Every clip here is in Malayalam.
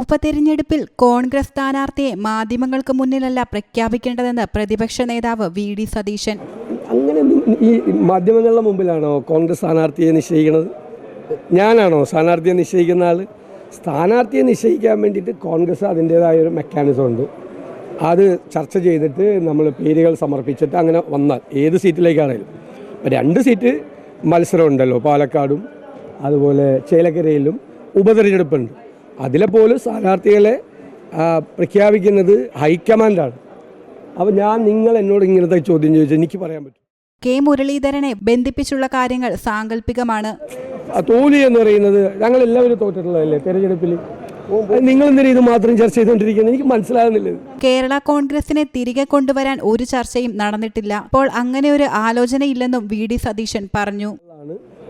ഉപതെരഞ്ഞെടുപ്പിൽ കോൺഗ്രസ് സ്ഥാനാർത്ഥിയെ മാധ്യമങ്ങൾക്ക് മുന്നിലല്ല പ്രഖ്യാപിക്കേണ്ടതെന്ന് പ്രതിപക്ഷ നേതാവ് വി ഡി സതീശൻ. അങ്ങനെ ഈ മാധ്യമങ്ങളുടെ മുമ്പിലാണോ കോൺഗ്രസ് സ്ഥാനാർത്ഥിയെ നിശ്ചയിക്കുന്നത്? ഞാനാണോ സ്ഥാനാർത്ഥിയെ നിശ്ചയിക്കുന്ന ആൾ സ്ഥാനാർത്ഥിയെ നിശ്ചയിക്കാൻ വേണ്ടിയിട്ട് കോൺഗ്രസ് അതിന്റേതായ ഒരു മെക്കാനിസം ഉണ്ട്. അത് ചർച്ച ചെയ്തിട്ട് നമ്മൾ പേരുകൾ സമർപ്പിച്ചിട്ട് അങ്ങനെ വന്നാൽ ഏത് സീറ്റിലേക്കാണെങ്കിലും ഇപ്പം രണ്ട് സീറ്റ് മത്സരമുണ്ടല്ലോ പാലക്കാടും അതുപോലെ ചേലക്കരയിലും ഉപതെരഞ്ഞെടുപ്പുണ്ട്. അതിലെ പോലും സ്ഥാനാർത്ഥികളെ പ്രഖ്യാപിക്കുന്നത് ഹൈക്കമാൻഡാണ് അപ്പോൾ ഞാൻ നിങ്ങൾ എന്നോട് ഇങ്ങനത്തെ ചോദ്യം ചോദിച്ചാൽ എനിക്ക് പറയാൻ പറ്റും. കെ മുരളീധരനെ ബന്ധിപ്പിച്ചുള്ള കാര്യങ്ങൾ സാങ്കല്പികമാണ്. തോലി തോൽവി എന്ന് പറയുന്നത് ഞങ്ങൾ എല്ലാവരും തോറ്റിട്ടുള്ളതല്ലേ തെരഞ്ഞെടുപ്പിൽ? നിങ്ങൾ എന്തിനാ ഇത് മാത്രം ചർച്ച ചെയ്തുകൊണ്ടിരിക്കുന്നത്? എനിക്ക് മനസ്സിലാകുന്നില്ല കേരള കോൺഗ്രസിനെ തിരികെ കൊണ്ടുവരാൻ ഒരു ചർച്ചയും നടന്നിട്ടില്ല. അപ്പോൾ അങ്ങനെ ഒരു ആലോചനയില്ലെന്നും വി ഡി സതീശൻ പറഞ്ഞു.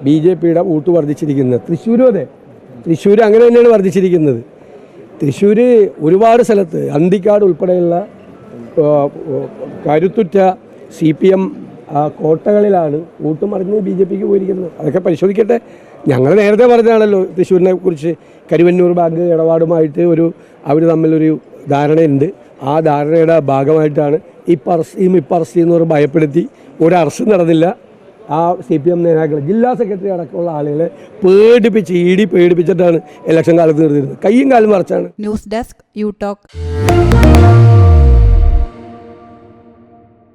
ബി ജെ പിയുടെ വോട്ട് വർദ്ധിച്ചിരിക്കുന്നത് തൃശ്ശൂരും അതെ. തൃശ്ശൂർ അങ്ങനെ തന്നെയാണ് വർദ്ധിച്ചിരിക്കുന്നത്. തൃശ്ശൂർ ഒരുപാട് സ്ഥലത്ത് അന്തിക്കാട് ഉൾപ്പെടെയുള്ള കരുത്തുറ്റ സി പി എം കോട്ടകളിലാണ് വോട്ട് മറിഞ്ഞ് ബി ജെ പിക്ക് പോയിരിക്കുന്നത്. അതൊക്കെ പരിശോധിക്കട്ടെ. ഞങ്ങൾ നേരത്തെ പറഞ്ഞതാണല്ലോ തൃശ്ശൂരിനെ കുറിച്ച് കരുവന്നൂർ ബാങ്ക് ഇടപാടുമായിട്ട് ഒരു അവർ തമ്മിലൊരു ധാരണയുണ്ട്. ആ ധാരണയുടെ ഭാഗമായിട്ടാണ് ഈ അറസ്റ്റ് ഈ ഇപ്പം അറസ്റ്റ് ചെയ്യുന്നവർ ഭയപ്പെടുത്തി. ഒരു അറസ്റ്റ് നടന്നില്ല. ആ സി പി എം നേതാക്കൾ ജില്ലാ സെക്രട്ടറി അടക്കമുള്ള ആളുകളെ പേടിപ്പിച്ച് ഡി പേടിപ്പിച്ചിട്ടാണ് ഇലക്ഷൻ കാലത്ത് നിർത്തിയിരുന്നത്. കയ്യും കാലും മറച്ചാണ്. News desk you talk